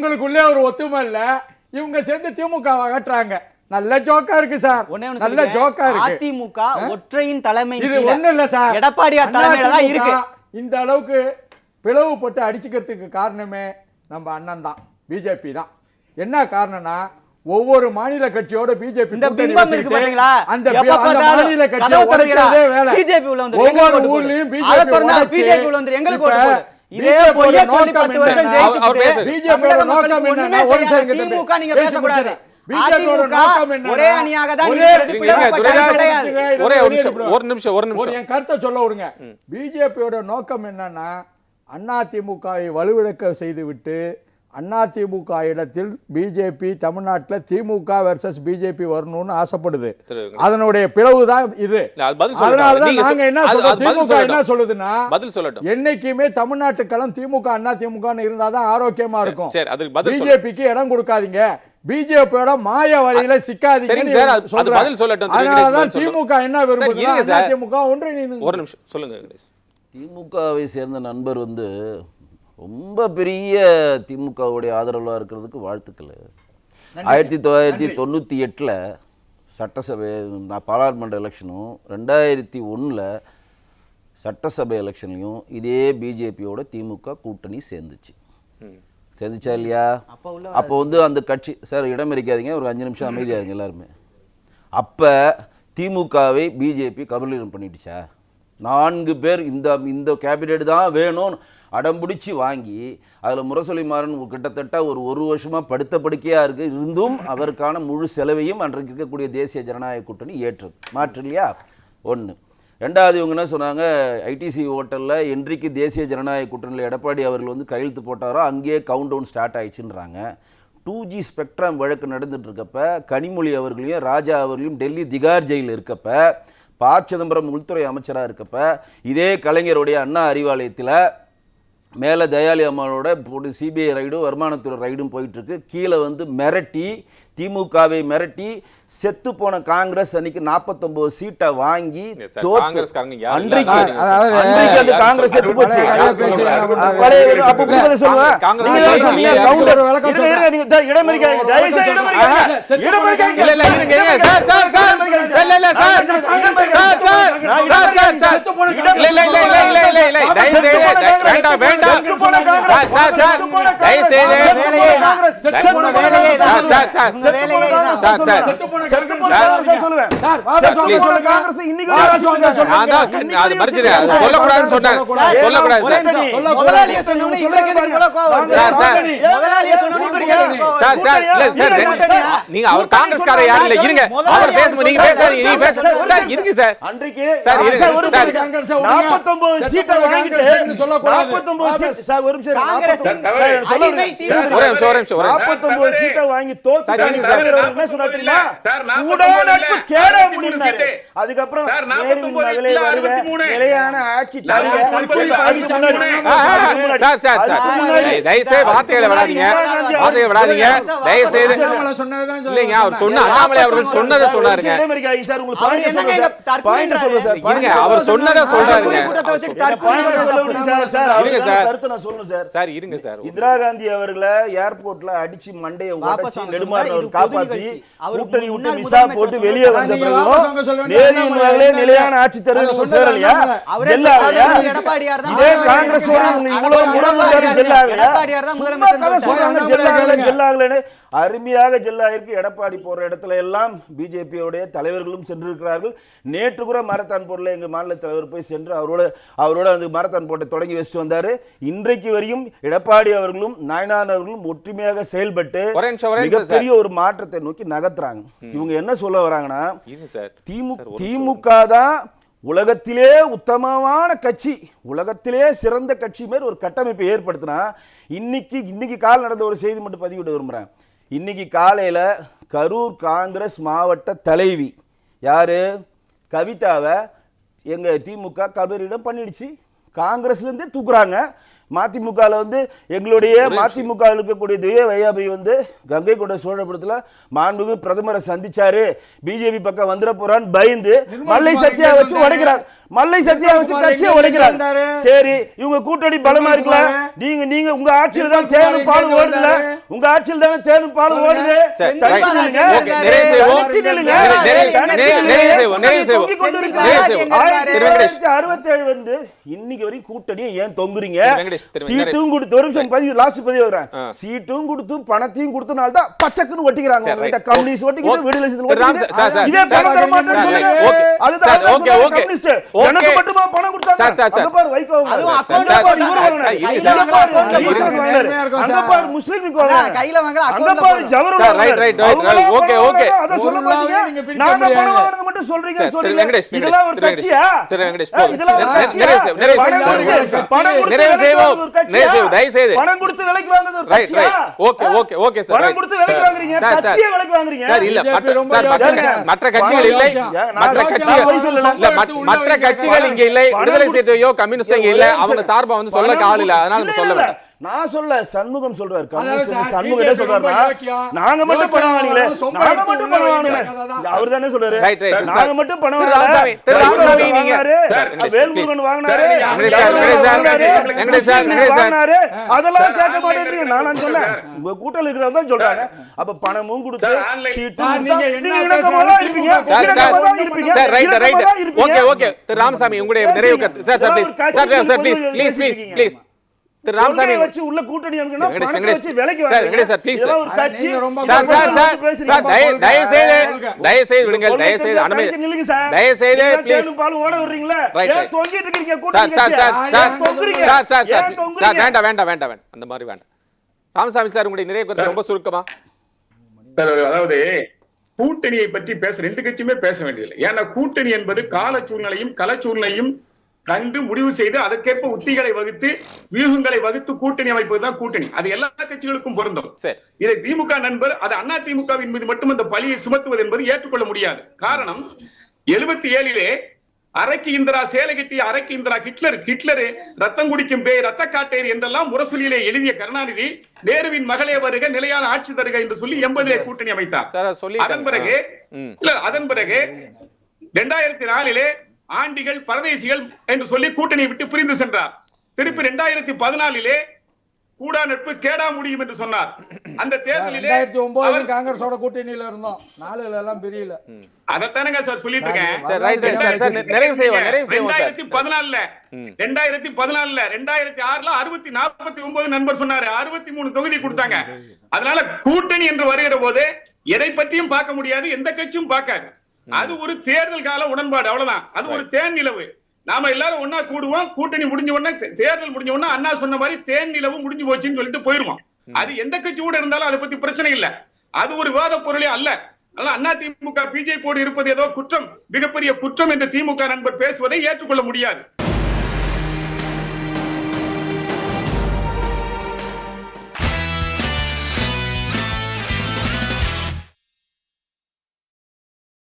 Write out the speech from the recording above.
இவங்களுக்குள்ளே ஒரு ஒத்துமை இல்ல. இவங்க சேர்ந்து திமுக அகற்றாங்க. நல்ல ஜோக்கா இருக்கு சார். நல்ல. ஜோக்கா இருக்கு. அதிமுக ஒற்றையின் தலைமை இது ஒண்ணு இல்ல சார். எடப்பாடியார் தலைமையில தான் இருக்கு. இந்த அளவுக்கு பிளவுபட்டு அடிச்சுக்கிறதுக்கு காரணமே நம்ம அண்ணன் தான். பிஜேபி தான். என்ன காரணம்னா ஒவ்வொரு மாநில கட்சியோட பிஜேபி இந்த பிம்பம் இருக்கு பாத்தீங்களா? அந்த மாநில கதவு கட்சியை திறக்கிறா. உடைக்கிறதே வேலை. BJP உள்ள எங்களுக்கு ஒவ்வொரு. ஊர்லயும் பிஜேபி உள்ள வந்துரும், எங்களுக்கு. இதே பொய்யா சொல்லி பத்து வருஷம் ஒரு நிமிஷம் திமுக நீங்க பேசக்கூடாது. ஒரே அணியாக தான் ஒரே. ஒரே ஒரு என் கருத்தை சொல்ல விடுங்க. பிஜேபியோட நோக்கம் என்னன்னா அதிமுகவை வலுவிழக்க செய்துவிட்டு அதிமுக இடத்தில் பிஜேபி தமிழ்நாட்டில் திமுக வெர்சஸ் பிஜேபி வரணும்னு ஆசைப்படுது அதனுடைய பிளவு தான் இது இல்ல, அது பதில் சொல்லட்டும். அதனால தான் நீங்க என்ன திமுக என்ன சொல்லட்டும். சொல்லுதுன்னா பதில் சொல்லட்டும் என்னைக்குமே தமிழ்நாட்டு களம் திமுக அண்ணா திமுக இருந்தாதான் ஆரோக்கியமா இருக்கும் சரி, அதுக்கு பதில் சொல்லு. பிஜேபிக்கு இடம் கொடுக்காதீங்க பிஜேபியோட மாய வழியில சிக்காதீங்க பதில் சொல்லட்டும், திரு அதனால கணேஷ் தான் பதில் சொல்லட்டும். திமுக என்ன அண்ணா சார். திமுக ஒன்றிணைந்து ஒரு நிமிஷம் சொல்லுங்க திமுகவை சேர்ந்த நண்பர் வந்து ரொம்ப பெரிய திமுகவுடைய ஆதரவாக இருக்கிறதுக்கு வாழ்த்துக்கள். ஆயிரத்தி தொள்ளாயிரத்தி தொண்ணூற்றி எட்டில் சட்டசபை நான் பாராளுமன்ற எலெக்ஷனும் ரெண்டாயிரத்தி ஒன்றில் சட்டசபை எலெக்ஷன்லையும் இதே பிஜேபியோட திமுக கூட்டணி சேர்ந்துச்சு. சேர்ந்துச்சா இல்லையா? அப்ப உள்ள அப்போ வந்து அந்த கட்சி சார் இடம் இருக்காதீங்க ஒரு அஞ்சு நிமிஷம் அமைதியா இருங்க எல்லாருமே. அப்போ திமுகவை பிஜேபி கபலீனம் பண்ணிடுச்சா? நான்கு பேர் இந்த இந்த கேபினெட் தான் வேணும் அடம்பிடிச்சு வாங்கி அதில் முரசொலி மாறன் கிட்டத்தட்ட ஒரு ஒரு வருஷமாக படுத்த படுக்கையாக இருக்கு. இருந்தும் அவருக்கான முழு செலவையும் அன்றைக்கு இருக்கக்கூடிய தேசிய ஜனநாயக கூட்டணி ஏற்றது. மாற்று இல்லையா? ஒன்று ரெண்டாவது இவங்க என்ன சொன்னாங்க? ஐடிசி ஹோட்டலில் என்றைக்கு தேசிய ஜனநாயக கூட்டணியில் எடப்பாடி அவர்கள் வந்து கையெழுத்து போட்டாரோ அங்கேயே கவுண்ட் டவுன் ஸ்டார்ட் ஆயிடுச்சுன்றாங்க. டூ ஜி ஸ்பெக்ட்ரம் வழக்கு நடந்துட்டு இருக்கப்ப கனிமொழி அவர்களையும் ராஜா அவர்களையும் டெல்லி திகார் ஜெயிலில் இருக்கப்ப ப சிதம்பரம் உள்துறை அமைச்சராக இருக்கப்ப இதே கலைஞருடைய அண்ணா அறிவாலயத்தில் மேலே தயாளி அம்மாவோட போட்டு சிபிஐ ரைடும் வருமானத்துறை ரைடும் போயிட்டு இருக்கு கீழே வந்து மிரட்டி திமுகவை மிரட்டி செத்து போன காங்கிரஸ் அன்னைக்கு 49 சீட்டை வாங்கி காங்கிரஸ் செத்து போச்சு பழைய வேண்டாம் வேண்டாம் சார் சார் சார். தயவு செய்து sir sir sir sir, sir. அது மறைச்சிரு அது சொல்லக்கூடாதுன்னு சொல்லக்கூடாது இல்ல நீங்க அவர் காங்கிரஸ்காரர் யாரும் இல்ல இருங்க. அவர் பேசும்போது நீங்க பேசாதீங்க நீங்க பேச சார் இருங்க சார். அன்றைக்கு சார், இருங்க. சார், ஒரு சார். நிமிஷம். காங்கிரஸை விடுங்க. 49 சீட்டை செத்து போன வாங்கிட்டு காங்கிரஸ்னு சொல்லக்கூடாது. 49 சீட் சார், ஒரு நிமிஷம் இருங்க. காங்கிரஸ் 49 சார், சொல்ல அடிமை விடுங்க. தீவிர ஒரே நிமிஷம் ஒரே நிமிஷம் ஒரே நிமிஷம் 49 சீட்டை வாங்கி தோத்து சொன்னார் தெரியுமா? சார், 49 கூடா நட்பு இல்ல, கேடா 63 முடிந்தாரு. சீட்டு. அதுக்கப்புறம் சார், நேருவின் 49 மகளே இல்ல, வருக, 63. நிலையான ஆட்சி சார் சார் சார் அதுக்கு முன்னாடி. தயவு செய்து வார்த்தைகளை விடாதீங்க வார்த்தைகளை விடாதீங்க தயவு செய்து அண்ணாமலை சொன்னதுதான் இல்லைங்க அவர் சொன்ன அண்ணாமலை அவர்கள் சொன்னதை சொன்னாருங்க அவர் சொன்னதை சொல்றாருங்க இருங்க சார். சார். இருங்க சார் இந்திரா காந்தி அவர்களை ஏர்போர்ட்ல அடிச்சு மண்டைய உடைச்சு நெடுமாறன் காப்பாத்தி கூட்டணி விட்டு விசா போட்டு. வெளியே வந்த பிறகும் நிலையான ஆட்சி தருவது எடப்பாடியார் தான் இதே. இவங்க இவ்வளவு முதலமைச்சர் கதை சொல்றாங்க. ஜெல்லாகல. ஜெல்லாகலன்னு அருமையாக ஜெல்லாயிருக்கு. எடப்பாடி போற இடத்துல எல்லாம் பிஜேபியோடைய தலைவர்களும் சென்றிருக்கிறார்கள். நேற்று கூட மாரத்தான் போர்ல எங்க மாநில தலைவர் போய் சென்று அவரோட அவரோட அந்த மாரத்தான் போட்டை தொடங்கி வச்சுட்டு வந்தாரு. இன்றைக்கு வரையும் எடப்பாடி அவர்களும் நாயனார் அவர்களும் ஒற்றுமையாக செயல்பட்டு மிகப்பெரிய ஒரு மாற்றத்தை நோக்கி நகர்த்துறாங்க. இவங்க என்ன சொல்ல வராங்கன்னா திமுக திமுக தான் உலகத்திலே உத்தமமான கட்சி. உலகத்திலே சிறந்த கட்சி மாதிரி ஒரு கட்டமைப்பை ஏற்படுத்தினா இன்னைக்கு இன்னைக்கு கால் நடந்த ஒரு செய்தி மட்டும் பதிவிட விரும்புகிறேன் இன்னைக்கு காலையில் கரூர் காங்கிரஸ் மாவட்ட தலைவி யாரு? கவிதாவை எங்க திமுக கபரிடம் பண்ணிடுச்சு. காங்கிரஸ்லேருந்தே தூக்குறாங்க. மதிமுகவில் வந்து எங்களுடைய மதிமுக இருக்கக்கூடிய திவ்ய வையாபி வந்து கங்கை கொண்ட சோழபுரத்தில் மாண்புமிகு பிரதமரை சந்திச்சாரு. பிஜேபி பக்கம் வந்துட போறான்னு பயந்து மல்லை சத்யா வச்சு உடைக்கிறாங்க. மல்லை சத்தியா வச்சு கட்சியை இருந்தாரு? சரி இவங்க கூட்டணி பலமா செந்தில்குமார் நீங்க நீங்க உங்க ஆட்சியில தான் தேனும் பாலும் ஓடுதுல? உங்க ஆட்சியில தானே தேனும் பாலும் ஓடுது அறுபத்தேழு வந்து இன்னைக்கு வரைக்கும் கூட்டணியை ஏன் தொங்குறீங்க. சீட்டும் கொடுத்து ஒரு பதிவு லாஸ்ட் பதிவு வரேன். சீட்டும் கொடுத்து பணத்தையும் கொடுத்தனால தான் பச்சக்குன்னு ஒட்டிக்கிறாங்க. Communist ஒட்டிக்கிது Okay. விடுதலை. இதே சொல்லுங்க. அதுதான். கம்யூனிஸ்ட். எனக்கு மட்டுமா பணம் கொடுத்தாங்க சார், சார், பாரு வைகோ அங்க பாரு. கையில அங்க பாரு. ஜவஹர். அதை சொல்ல மாட்டீங்க. நீங்க. வாங்குறது மட்டும் சொல்றீங்க சொல்றீங்க. இதெல்லாம் ஒரு திரு வெங்கடேஷ். கட்சியா? திரு வெங்கடேஷ், ஏய், போதும். இதெல்லாம் ஒரு நிறைவு கட்சியா? செய்வோம், பணம். கொடுத்து- நிறைவு விலைக்கு செய்வோம். வாங்குறது ஒரு கட்சியா? நிறைவு செய்வோம், தயவு செய்து. பணம் கொடுத்து விலைக்கு வாங்குறது ஒரு ரைட் கட்சியா? Right okay okay okay sir பணம் கொடுத்து விலைக்கு வாங்குறீங்க சார், சார். கட்சியை விலைக்கு வாங்குறீங்க சார் இல்ல மற்ற மற்ற கட்சிகள் இல்லை. மற்ற கட்சிகள். இல்ல மற்ற கட்சிகள் இங்க இல்லை விடுதலை சேர்த்தையோ கம்யூனிஸ்ட் இங்க இல்ல அவங்க சார்பா வந்து சொல்ல ஆள் இல்ல அதனால நம்ம சொல்ல. நான் சொல்ல சண்முகம் சொல்றாரு சண்முகம் சொல்றாருன்னா. நாங்க மட்டும் பணம் வாங்கல நாங்க மட்டும் பணம் தான். அவர் தானே சொல்றாரு நாங்க. மட்டும் பணம் வாங்கல வேல்முருகன். வாங்கினாரு. வாங்கினாரு அதெல்லாம் கேட்க மாட்டேன்றீங்க நான் சொன்னேன் உங்க கூட்டத்தில் இருக்கிறவங்க தான் சொல்றாங்க அப்ப பணமும் கொடுத்து இருப்பீங்க. ஓகே ஓகே திரு ராமசாமி உங்களுடைய நிறைவு sir sir please sir sir please please please please Thiru Ramasamy வச்சு உள்ள கூட்டணி? வேண்டாம் வேண்டாம் வேண்டாம் அந்த மாதிரி வேண்டாம். ராமசாமி சார் உங்களுடைய கருத்து ரொம்ப சுருக்கமா. சார், அதாவது கூட்டணியை பற்றி பேச ரெண்டு கட்சியுமே பேச வேண்டியதில்லை. ஏன்னா கூட்டணி என்பது கால சூழ்நிலையும் சூழ்நிலையும் கண்டு முடிவு செய்து அதற்கேற்ப உத்திகளை வகுத்து வியூகங்களை வகுத்து கூட்டணி அமைப்பதுதான் கூட்டணி. அது எல்லா கட்சிகளுக்கும் பொருந்தும். இதை திமுக நண்பர் அது அண்ணா திமுகவின் மீது மட்டும் அந்த பழியை சுமத்துவது என்பது ஏற்றுக்கொள்ள முடியாது. காரணம் எழுபத்தி ஏழிலே அரைக்கு இந்திரா சேலை கட்டிய அரைக்கு இந்திரா ஹிட்லர் ஹிட்லர் ரத்தம் குடிக்கும் பேய் ரத்த காட்டேர் என்றெல்லாம் முரசொலியிலே எழுதிய கருணாநிதி நேருவின் மகளே வருக நிலையான ஆட்சி தருக என்று சொல்லி எண்பதிலே கூட்டணி அமைத்தார். அதன் பிறகு. இல்ல அதன் பிறகு ரெண்டாயிரத்தி நாலிலே ஆண்டிகள் பரதேசிகள் என்று சொல்லி கூட்டணியை விட்டு பிரிந்து சென்றார். திருப்பி ரெண்டாயிரத்தி பதினாலிலே கூடா நட்பு கேடா முடியும் என்று சொன்னார். அந்த தேர்தலிலே ரெண்டாயிரத்தி ஒன்பதுல அவர்- காங்கிரஸோட கூட்டணியில இருந்தோம். நாலுல எல்லாம் பிரியல. அதைத்தானங்க சார் சொல்லிட்டு இருக்கேன். நிறைவு செய்வோம் நிறைவு செய்வோம் ரெண்டாயிரத்தி பதினாலுல ரெண்டாயிரத்தி பதினாலுல ரெண்டாயிரத்தி ஆறுல அறுபத்தி நாற்பத்தி ஒன்பது நண்பர் சொன்னாரு. அறுபத்தி மூணு தொகுதி கொடுத்தாங்க. அதனால கூட்டணி என்று வருகிற போது எதை பற்றியும் பார்க்க முடியாது எந்த கட்சியும் பார்க்காது. அது ஒரு தேர்தல் கால உடன்பாடு அவ்வளவுதான். அது ஒரு தேன் நிலவு. நாம எல்லாரும் ஒன்னா கூடுவோம் கூட்டணி முடிஞ்ச உடனே தேர்தல் முடிஞ்ச உடனே அண்ணா சொன்ன மாதிரி தேன் நிலவு முடிஞ்சு போச்சுன்னு சொல்லிட்டு போயிருவோம். அது எந்த கட்சி கூட இருந்தாலும் அதை பத்தி பிரச்சனை இல்ல. அது ஒரு விவாத பொருளே அல்ல. அதனால அண்ணா திமுக பிஜேபியோடு இருப்பது ஏதோ குற்றம் மிகப்பெரிய குற்றம் என்று திமுக நண்பர் பேசுவதை ஏற்றுக்கொள்ள முடியாது.